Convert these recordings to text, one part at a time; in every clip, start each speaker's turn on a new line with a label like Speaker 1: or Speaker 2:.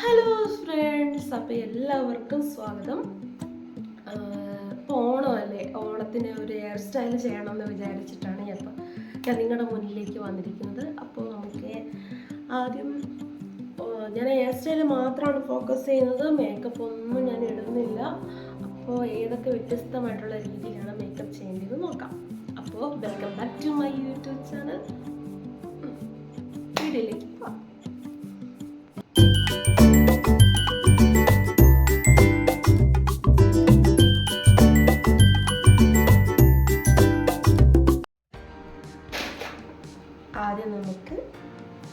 Speaker 1: Hello friends അപ്പോൾ എല്ലാവർക്കും സ്വാഗതം. ഇപ്പോൾ അല്ലേ ഓണത്തിന് ഒരു ഹെയർ സ്റ്റൈൽ ചെയ്യണമെന്ന് വിചാരിച്ചിട്ടാണ് ഞാൻ ഇപ്പോൾ ഞാൻ നിങ്ങളുടെ മുന്നിലേക്ക് വന്നിരിക്കുന്നത്. അപ്പോൾ നമുക്ക് ആദ്യം ഞാൻ ഹെയർ സ്റ്റൈൽ മാത്രമാണ് ഫോക്കസ് ചെയ്യുന്നത്. മേക്കപ്പ് ഒന്നും ഞാൻ ഇടുന്നില്ല. അപ്പോൾ ഏതൊക്കെ വ്യത്യസ്തമായിട്ടുള്ള രീതിയിലാണ് മേക്കപ്പ് ചെയ്യേണ്ടത് നോക്കാം. അപ്പോൾ welcome back to my YouTube channel വീഡിയോയിലേക്ക് പോവാം. ആദ്യം നമുക്ക്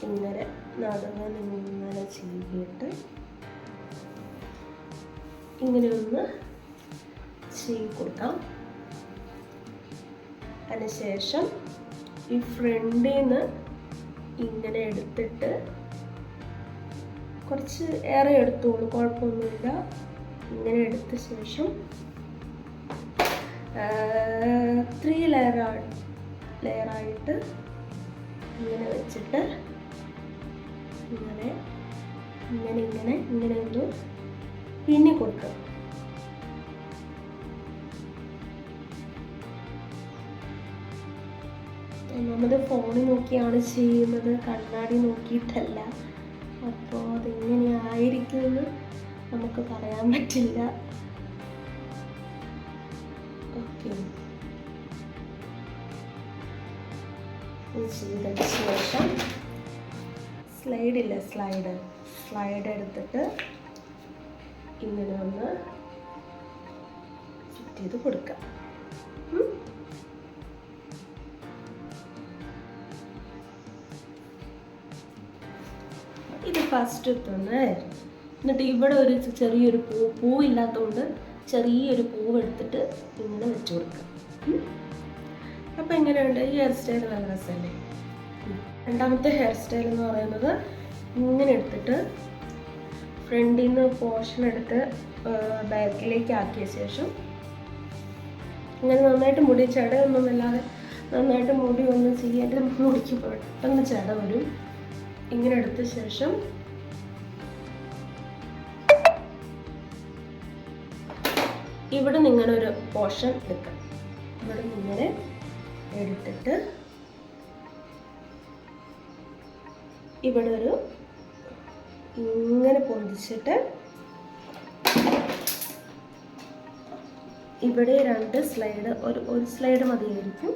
Speaker 1: ഇങ്ങനെ നടുവിൽ ഇങ്ങനെ ചെയ്തിട്ട് ഇങ്ങനെ ഒന്ന് ചെയ്ത് കൊടുക്കാം അതിനുശേഷം ഈ ഫ്രണ്ടിൽ നിന്ന് ഇങ്ങനെ എടുത്തിട്ട് കുറച്ച് ഏറെ എടുത്തോളൂ കുഴപ്പമൊന്നുമില്ല. ഇങ്ങനെ എടുത്ത ശേഷം ത്രീ ലെയർ ലെയറായിട്ട് ഇങ്ങനെ വെച്ചിട്ട് ഇങ്ങനെ ഇങ്ങനെ ഇങ്ങനെ ഇങ്ങനെ ഒന്ന് പിന്നി കൊടുക്കുക. ഒന്നാമത് ഫോണിൽ നോക്കിയാണ് ചെയ്യുന്നത് കണ്ണാടി നോക്കിയിട്ടല്ല. അപ്പോൾ അതെങ്ങനെയായിരിക്കുമെന്ന് നമുക്ക് പറയാൻ പറ്റില്ല. ഓക്കെ ചെയ്തതിന് ശേഷം സ്ലൈഡ് ഇല്ല സ്ലൈഡ് സ്ലൈഡ് എടുത്തിട്ട് ഇങ്ങനെ ഒന്ന് സെറ്റ് ചെയ്ത് കൊടുക്കാം. ഇത് ഫസ്റ്റ് തന്നായിരുന്നു എന്നിട്ട് ഇവിടെ ഒരു ചെറിയൊരു പൂ പൂവില്ലാത്തതുകൊണ്ട് ചെറിയൊരു പൂവ് എടുത്തിട്ട് ഇങ്ങനെ വെച്ച് കൊടുക്കുക ഉം. അപ്പോൾ എങ്ങനെയുണ്ട്? ഈ ഹെയർ സ്റ്റൈൽ നല്ല രസമല്ലേ രണ്ടാമത്തെ ഹെയർ സ്റ്റൈൽ എന്ന് പറയുന്നത് ഇങ്ങനെ എടുത്തിട്ട് ഫ്രണ്ടിൽ നിന്ന് പോർഷൻ എടുത്ത് ബാക്കിലേക്ക് ആക്കിയ ശേഷം ഇങ്ങനെ നന്നായിട്ട് മുടി ചടയൊന്നുമില്ലാതെ നന്നായിട്ട് മുടി ഒന്നും ചെയ്യാണ്ട് മുടിക്ക് പെട്ടെന്ന് ചട വരും. ഇങ്ങനെ എടുത്ത ശേഷം ഇവിടെ നിങ്ങളുടെ ഒരു പോർഷൻ എടുക്കാം. ഇവിടെ നിങ്ങനെ എടുത്തിട്ട് ഇവിടെ ഒരു ഇങ്ങനെ പൊന്തിച്ചിട്ട് ഇവിടെ രണ്ട് സ്ലൈഡ് ഒരു ഒരു സ്ലൈഡ് മതിയായിരിക്കും.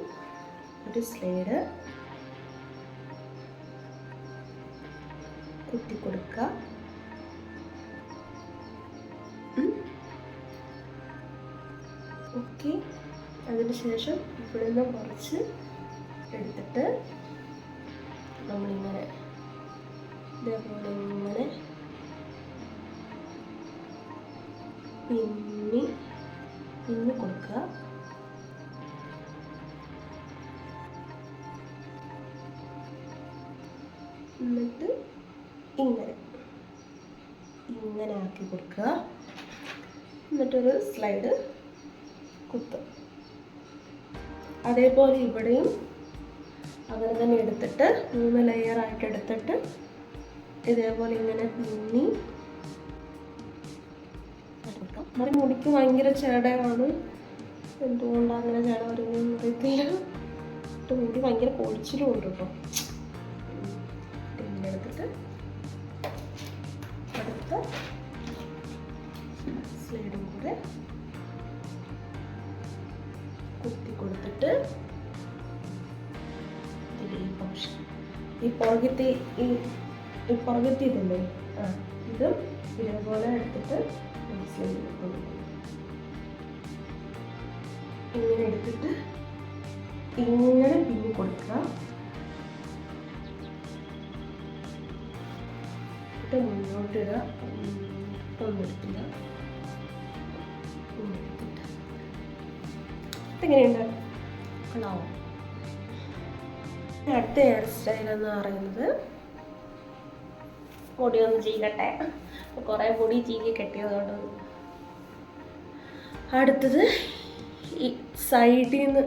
Speaker 1: ഒരു സ്ലൈഡ് കുത്തി കൊടുക്കുക ഓക്കെ. അതിനുശേഷം ഇവിടെ നിന്ന് കുറച്ച് എടുത്തിട്ട് നമ്മളിങ്ങനെ ഇതേപോലെ ഇങ്ങനെ പിന്നി പിന്നി കൊടുക്കുക. എന്നിട്ട് ഇങ്ങനെ ഇങ്ങനെ ആക്കി കൊടുക്കുക. എന്നിട്ടൊരു സ്ലൈഡ് കുത്തും. അതേപോലെ ഇവിടെയും അങ്ങനെ തന്നെ എടുത്തിട്ട് മൂന്ന് ലെയർ ആയിട്ട് എടുത്തിട്ട് ഇതേപോലെ ഇങ്ങനെ പിന്നി മറി മുടിക്ക് ഭയങ്കര ചേടയാണ്. എന്തുകൊണ്ടാണ് അങ്ങനെ ചേട വരുന്നതെന്ന് അറിയത്തില്ല. മുടി ഭയങ്കര പൊളിച്ചിലും ഉണ്ട് കേട്ടോ. കൊടുത്തിട്ട് ഈ പോർഷൻ ഈ പുറകത്തെ ഈ ഈ പുറകത്തെ ഇതല്ലേ ആ ഇതും ഇതേപോലെ എടുത്തിട്ട് ഇങ്ങനെ എടുത്തിട്ട് ഇങ്ങനെ പിന്നി കൊടുക്കുക എന്നിട്ട് മുന്നോട്ടിടുക ഒന്നെടുത്തില്ല ഇങ്ങനെ എങ്ങനെയുണ്ട് അടുത്ത ഹെയർ സ്റ്റൈൽ എന്ന് പറയുന്നത് പൊടി ഒന്ന് ചീകട്ടെ കുറേ പൊടി ചീകി കെട്ടിയതുകൊണ്ട് അടുത്തത് ഈ സൈഡിൽ നിന്ന്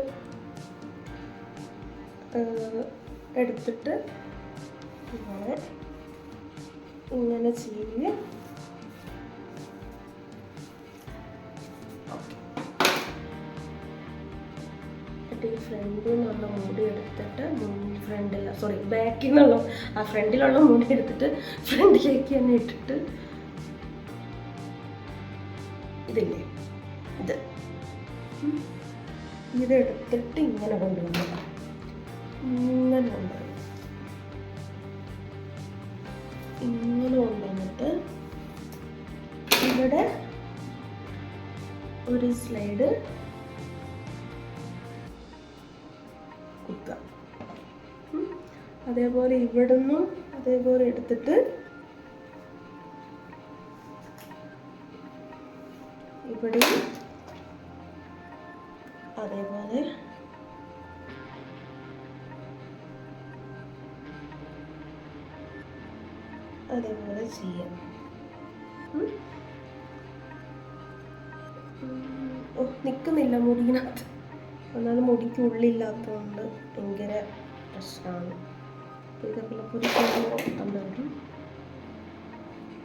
Speaker 1: എടുത്തിട്ട് ഇങ്ങനെ ഇങ്ങനെ ചെയ്യ് ഓക്കെ. എന്നിട്ട് ഈ ഫ്രണ്ടിൽ നിന്നുള്ള മുടി എടുത്തിട്ട് ഫ്രണ്ടിൽ സോറി ബാക്കിൽ നിന്നുള്ള ആ ഫ്രണ്ടിലുള്ള മുടി എടുത്തിട്ട് ഫ്രണ്ടിലേക്ക് തന്നെ ഇട്ടിട്ട് ഇതില്ലേ? ഇത്. എടുത്തിട്ട് ഇങ്ങനെ കൊണ്ടുവന്നു. ഇങ്ങനെ കൊണ്ടുവന്നു. ഇങ്ങനെ കൊണ്ടുവന്നിട്ട് ഇവിടെ ഒരു സ്ലൈഡ് അതേപോലെ ഇവിടുന്നും അതേപോലെ എടുത്തിട്ട് ഇവിടെയും അതേപോലെ അതേപോലെ ചെയ്യാം. ഓ നിൽക്കുന്നില്ല മുടിയിനകത്ത്. എന്നാലും മുടിക്ക് ഉള്ളില്ലാത്തതുകൊണ്ട് ഭയങ്കര പ്രശ്നമാണ്. ഇതേപോലെ ഒരു സ്ലൈഡ് തന്നവരും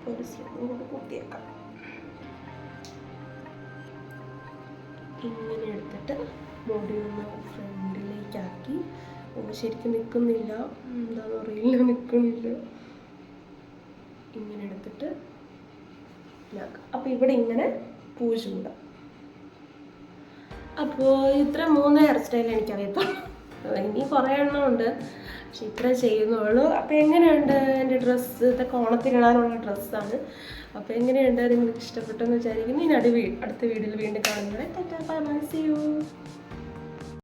Speaker 1: ഒരു കൂടെ കുത്തിയേക്കാം ഇങ്ങനെ എടുത്തിട്ട് മുടി ഒന്ന് ഫ്രണ്ടിലേക്കാക്കി. ശരിക്കും നിൽക്കുന്നില്ല എന്താണെന്ന് അറിയില്ല നിൽക്കുന്നില്ല ഇങ്ങനെ എടുത്തിട്ട് അപ്പൊ അപ്പോൾ ഇവിടെ ഇങ്ങനെ പൂ ചൂടാം അപ്പോൾ ഇത്ര മൂന്ന് ഹെയർ സ്റ്റൈൽ എനിക്കറിയത്തുള്ളൂ. ഇനി കുറേ എണ്ണം ഉണ്ട്. പക്ഷെ ഇത്ര ചെയ്യുന്നുള്ളൂ. അപ്പോൾ എങ്ങനെയുണ്ട് എന്റെ ഡ്രസ്സ്? ഇതൊക്കെ ഓണത്തിനിടാനുള്ള ഡ്രസ്സാണ്. അപ്പോൾ എങ്ങനെയുണ്ട്? നിങ്ങൾക്ക് ഇഷ്ടപ്പെട്ടെന്ന് വിചാരിക്കുന്നു. ഇനി അടുത്ത വീ അടുത്ത വീഡിയോയിൽ വീണ്ടും കാണുന്നത് ടാറ്റാ ബൈ ബൈ യു.